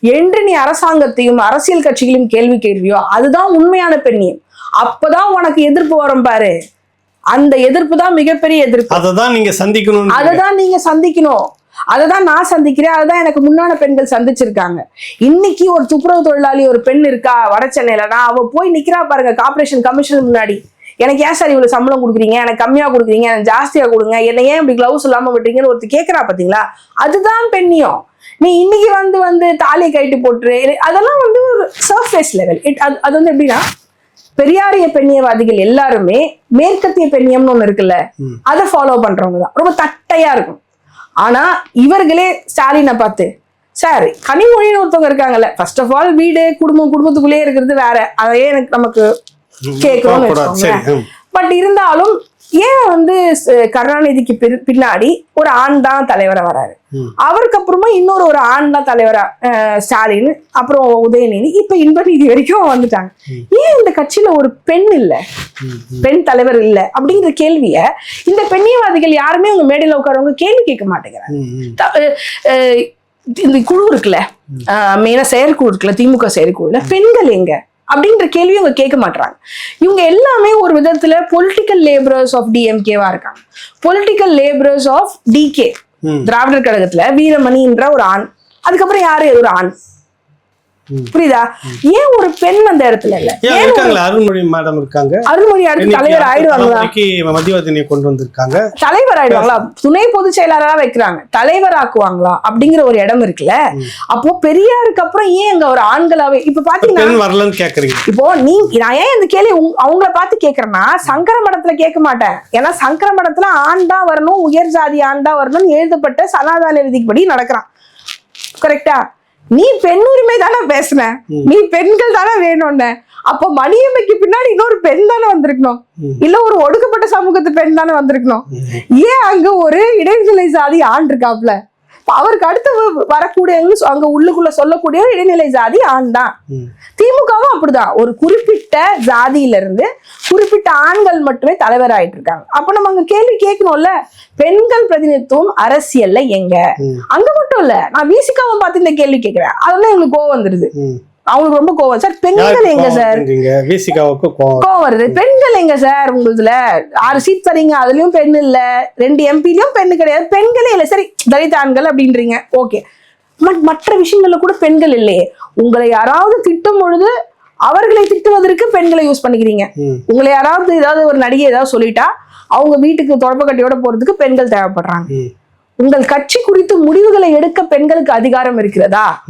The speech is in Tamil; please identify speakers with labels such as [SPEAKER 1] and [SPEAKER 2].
[SPEAKER 1] என்று நீ அரசாங்கத்தையும் அரசியல் கட்சிகளையும் கேள்வி கேள்வியோ அதுதான் உண்மையான பெண்ணியம் அப்பதான் உனக்கு எதிர்ப்பு வரும் பாரு. அந்த எதிர்ப்பு தான் மிகப்பெரிய எதிர்ப்பு.
[SPEAKER 2] அதை தான் நீங்க சந்திக்கணும்.
[SPEAKER 1] அததான் நீங்க சந்திக்கணும் அததான் நான் சந்திக்கிறேன். அதுதான் எனக்கு முன்னான பெண்கள் சந்திச்சிருக்காங்க. இன்னைக்கு ஒரு துப்புரவு தொழிலாளி ஒரு பெண் இருக்கா வட சென்னையிலனா அவ போய் நிக்கிறா பாருங்க கார்பரேஷன் கமிஷன் முன்னாடி. எனக்கு ஏன் சார் இவ்வளவு சம்பளம் கொடுக்குறீங்க? எனக்கு கம்மியா கொடுக்குறீங்க? எனக்கு ஜாஸ்தியா கொடுங்க? என்ன ஏன் இப்படி கிளவுஸ் இல்லாம விட்டுறீங்கன்னு ஒருத்தர் கேட்கறா பாத்தீங்களா? அதுதான் பெண்ணியம். நீ இன்னைக்கு வந்து வந்து தாலி கைட்டு போட்டுரு. அதெல்லாம் வந்து ஒரு சர்ஃபேஸ் லெவல் இட் அது அது வந்து எப்படின்னா பெரியாரிய பெண்ணியவாதிகள் எல்லாருமே மேற்கத்திய பெண்ணியம்னு ஒண்ணு இருக்குல்ல. அதை ஃபாலோ பண்றவங்க தான். ரொம்ப தட்டையா இருக்கும். ஆனா இவர்களே ஸ்டாலினை பார்த்து சார் கனிமொழின்னு ஒருத்தவங்க இருக்காங்கல்ல ஃபர்ஸ்ட் ஆஃப் ஆல் வீடு குடும்பம் குடும்பத்துக்குள்ளேயே இருக்கிறது வேற. அதையே எனக்கு நமக்கு கேட்கணும்னு வச்சுக்கோங்களேன். பட் இருந்தாலும் ஏன் வந்து கருணாநிதிக்கு பின்- பின்னாடி ஒரு ஆண் தான் தலைவரா வராரு. அவருக்கு அப்புறமா இன்னொரு ஒரு ஆண் தான் தலைவரா ஸ்டாலின் அப்புறம் உதயநிதி இப்ப இன்பநிதி வரைக்கும் வந்துட்டாங்க. ஏன் இந்த கட்சியில ஒரு பெண் இல்ல? பெண் தலைவர் இல்ல? அப்படிங்கிற கேள்விய இந்த பெண்ணியவாதிகள் யாருமே உங்க மேடையில உட்காரவங்க கேள்வி கேட்க மாட்டேங்கிறாங்க. இந்த குழு இருக்குல்ல மெயினா செயற்குழு இருக்குல்ல திமுக செயற்குழுல பெண்கள் எங்க? அப்படின்ற கேள்வி இவங்க கேட்க மாட்டாங்க இவங்க எல்லாமே ஒரு விதத்துல பொலிட்டிக்கல் லேபரர்ஸ் ஆஃப் டிஎம்கேவா இருக்காங்க பொலிட்டிக்கல் லேபரர்ஸ் ஆஃப் டிகே. திராவிடர் கழகத்துல வீரமணின்ற ஒரு ஆண் அதுக்கப்புறம் யாரு ஒரு ஆண். புரியுதா? ஏன் ஒரு பெண் அந்த இடத்துல இல்ல?
[SPEAKER 2] இருக்காங்களா? அருண்மொழி மேடம் இருக்காங்க.
[SPEAKER 1] அருள்மொழி அடுத்து தலைவர் ஆயிடுவாங்களா?
[SPEAKER 2] மதிவதனியை கொண்டு வந்திருக்காங்க.
[SPEAKER 1] தலைவர் ஆயிடுவாங்களா? துணை பொதுச் செயலாளரா வைக்கிறாங்க. தலைவர் ஆக்குவாங்களா அப்படிங்கிற ஒரு இடம் இருக்குல்ல? அப்போ பெரியாருக்கு அப்புறம் ஏன் அங்க ஒரு ஆண்களாவே இப்ப பாத்தீங்கன்னா
[SPEAKER 2] வரலன்னு கேக்குறீங்க.
[SPEAKER 1] இப்போ நீ நான் ஏன் இந்த கேள்வி அவங்கள பார்த்து கேக்குறேன்னா சங்கர மடத்துல கேட்க மாட்டேன். ஏன்னா சங்கர மடத்துல ஆண் தான் வரணும் உயர் ஜாதி ஆண் தான் வரணும்னு எழுதப்பட்ட சனாதன விதிப்படி நடக்கிறான். கரெக்டா நீ பெண் உரிமை தானே பேசுன நீ பெண்கள் தானே வேணும்னு. அப்போ மணியம்மைக்கு பின்னாடி இன்னொரு பெண் தானே வந்திருக்கணும். இல்ல ஒரு ஒடுக்கப்பட்ட சமூகத்து பெண் தானே வந்திருக்கணும் ஏன் அங்க ஒரு இடைநிலை சாதி ஆண் இருக்காப்ல அவருக்கு அடுத்து வரக்கூடிய அங்க உள்ளுக்குள்ள சொல்லக்கூடிய இடைநிலை ஜாதி ஆண் தான். திமுகவும் அப்படிதான். ஒரு குறிப்பிட்ட ஜாதியில இருந்து குறிப்பிட்ட ஆண்கள் மட்டுமே தலைவராயிட்டு இருக்காங்க. அப்ப நம்ம அங்க கேள்வி கேட்கணும்ல? பெண்கள் பிரதிநிதித்துவம் அரசியல்ல எங்க. அங்க மட்டும் இல்ல. நான் விசிகாவும் பார்த்து இந்த கேள்வி கேட்கிறேன். அதெல்லாம் எங்களுக்கு கோவம் வந்துருது. அவங்களுக்கு ரொம்ப கோவம். சார் பெண்கள் எங்க சார்?
[SPEAKER 2] கோவம்.
[SPEAKER 1] வருது. பெண்கள் எங்க சார் உங்களுதுல? ஆறு சீட் தரீங்க அதுலயும் பெண் இல்ல. ரெண்டு எம்பிலயும் பெண்ணு கிடையாது. பெண்களே இல்ல. சரி தலித் ஆண்கள் அப்படின்றீங்க. ஓகே. மற்ற விஷயங்கள்ல கூட பெண்கள் இல்லையே. உங்களை யாராவது திட்டும் பொழுது அவர்களை திட்டுவதற்கு பெண்களை யூஸ் பண்ணிக்கிறீங்க. உங்களை யாராவது ஏதாவது ஒரு நடிகை ஏதாவது சொல்லிட்டா அவங்க வீட்டுக்கு தொடப்பக்கட்டையோட போறதுக்கு பெண்கள் தேவைப்படுறாங்க. உங்கள் கட்சி குறித்து முடிவுகளை எடுக்க பெண்களுக்கு அதிகாரம் இருக்கிறதா.